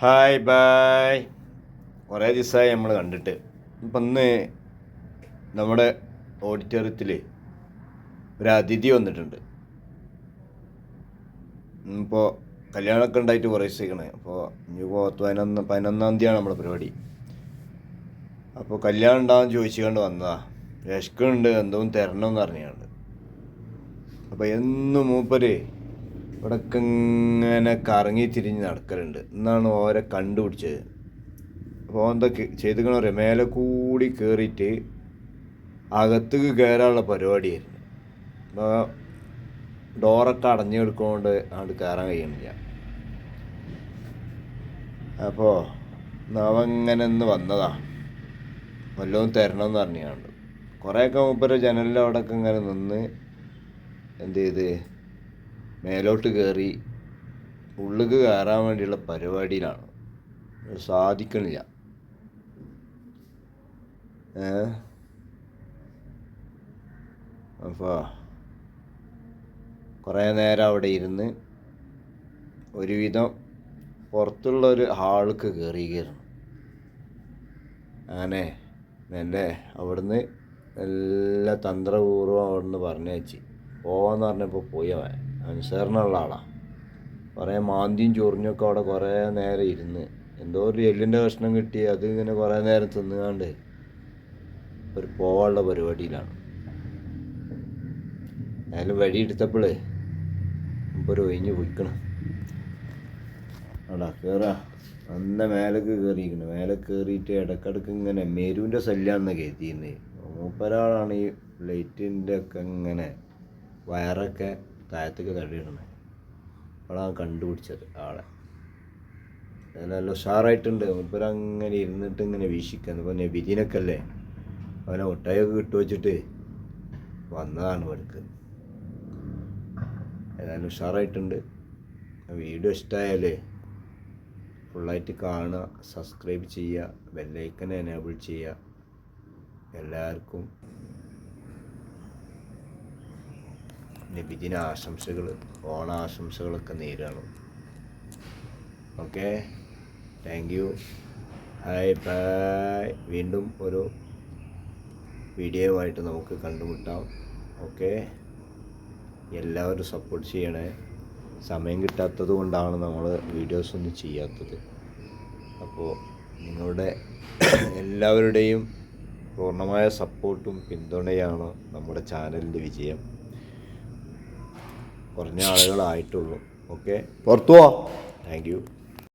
Hi bye. കുറേ ദിവസമായി നമ്മൾ കണ്ടിട്ട്. ഇപ്പം ഇന്ന് നമ്മുടെ ഓഡിറ്റോറിയത്തിൽ ഒരു അതിഥി വന്നിട്ടുണ്ട്. ഇപ്പോൾ കല്യാണമൊക്കെ ഉണ്ടായിട്ട് കുറേ ദിവസമാണ് അപ്പോൾ ഇനിയിപ്പോൾ പതിനൊന്ന് പതിനൊന്നാം തീയതിയാണ് നമ്മുടെ പരിപാടി. അപ്പോൾ കല്യാണം ഉണ്ടാവും ചോദിച്ചുകൊണ്ട് വന്നതാ. വിശക്കുന്നുണ്ട് എന്തോ തരണമെന്ന് അറിഞ്ഞുകൊണ്ട് അപ്പോൾ എന്നും മൂപ്പര് ഇവിടൊക്കെ ഇങ്ങനെ കറങ്ങി തിരിഞ്ഞ് നടക്കലുണ്ട്. എന്നാണ് ഓരെ കണ്ടുപിടിച്ചത്. അപ്പോൾ എന്താ ചെയ്തുക്കണ പറയാം മേലെ കൂടി കയറിയിട്ട് അകത്തേക്ക് കയറാനുള്ള പരിപാടിയായിരുന്നു. അപ്പോൾ ഡോറൊക്കെ അടഞ്ഞു കൊടുക്കൊണ്ട് അങ്ങോട്ട് കയറാൻ കഴിയണില്ല. അപ്പോൾ നവങ്ങനെ ഒന്ന് വന്നതാ. വല്ലതും തരണമെന്ന് പറഞ്ഞാണ്ട് കുറേയൊക്കെ മൂപ്പര് ജനലിന്റെ അവിടെയൊക്കെ ഇങ്ങനെ നിന്ന് എന്ത് ചെയ്ത് മേലോട്ട് കയറി ഉള്ളിക്ക് കയറാൻ വേണ്ടിയുള്ള പരിപാടിയിലാണ്. സാധിക്കണില്ല. അപ്പോൾ കുറേ നേരം അവിടെ ഇരുന്ന് ഒരുവിധം പുറത്തുള്ള ഒരു ഹാൾക്ക് കയറി കയറണം അങ്ങനെ എന്റെ അവിടുന്ന് എല്ലാ തന്ത്രപൂർവം അവിടുന്ന് പറഞ്ഞു വെച്ച് പോവാന്ന് പറഞ്ഞപ്പോൾ പോയി അവൻ. അനുസരണമുള്ള ആളാണ് കുറേ മാന്തിയും ചൊറിഞ്ഞൊക്കെ അവിടെ കുറേ നേരം ഇരുന്ന്. എന്തോ ഒരു എല്ലിന്റെ കഷ്ണം കിട്ടി അത് ഇങ്ങനെ കുറേ നേരം തിന്നുകാണ്ട് ഒരു പോവാനുള്ള പരിപാടിയിലാണ്. അതിൽ വഴിയെടുത്തപ്പോഴേ ഒരു ഒഴിഞ്ഞ് പോയിക്കണം. അടാ കയറാ അന്ന മേലേക്ക് കയറിയിരിക്കണം മേലെ കയറിയിട്ട് ഇടക്കിടക്ക് ഇങ്ങനെ മെരുവിന്റെ ശല്യമാണെന്ന് കയറ്റിയിരുന്നത് മൂപ്പരാളാണ് ഈ ലൈറ്റിന്റെ ഒക്കെ ഇങ്ങനെ വയറൊക്കെ താഴത്തേക്ക് തള്ളിയിടണേ അപ്പോഴാണ് കണ്ടുപിടിച്ചത് ആളെ. നല്ല ഉഷാറായിട്ടുണ്ട്. മൂപ്പരങ്ങനെ ഇരുന്നിട്ട് ഇങ്ങനെ വീക്ഷിക്കുന്നത് ഇപ്പോൾ നബിദിനൊക്കെ അല്ലേ അവനെ ഒട്ടയൊക്കെ കിട്ടു വെച്ചിട്ട്? വന്നതാണ് ഇവിടേക്ക് ഏതായാലും ഉഷാറായിട്ടുണ്ട്. വീഡിയോ ഇഷ്ടമായാലേ ഫുള്ളായിട്ട് കാണുക സബ്സ്ക്രൈബ് ചെയ്യുക ബെല്ലൈക്കൻ എനേബിൾ ചെയ്യുക. എല്ലാവർക്കും നബിദിന ആശംസകൾ ഓണാശംസകളൊക്കെ നേരാണ് okay? Thank you hi bye വീണ്ടും ഒരു വീഡിയോവായിട്ട് നമുക്ക് കണ്ടുമുട്ടാം. ഓക്കെ? എല്ലാവരും സപ്പോർട്ട് ചെയ്യണേ. സമയം കിട്ടാത്തത് കൊണ്ടാണ് നമ്മൾ വീഡിയോസ് ഒന്നും ചെയ്യാത്തത്. അപ്പോൾ നിങ്ങളുടെ എല്ലാവരുടെയും പൂർണമായ സപ്പോർട്ടും പിന്തുണയാണ് നമ്മുടെ ചാനലിന്റെ വിജയം. കുറഞ്ഞ ആളുകളായിട്ടുള്ളൂ. ഓക്കെ പുറത്തു താങ്ക് യു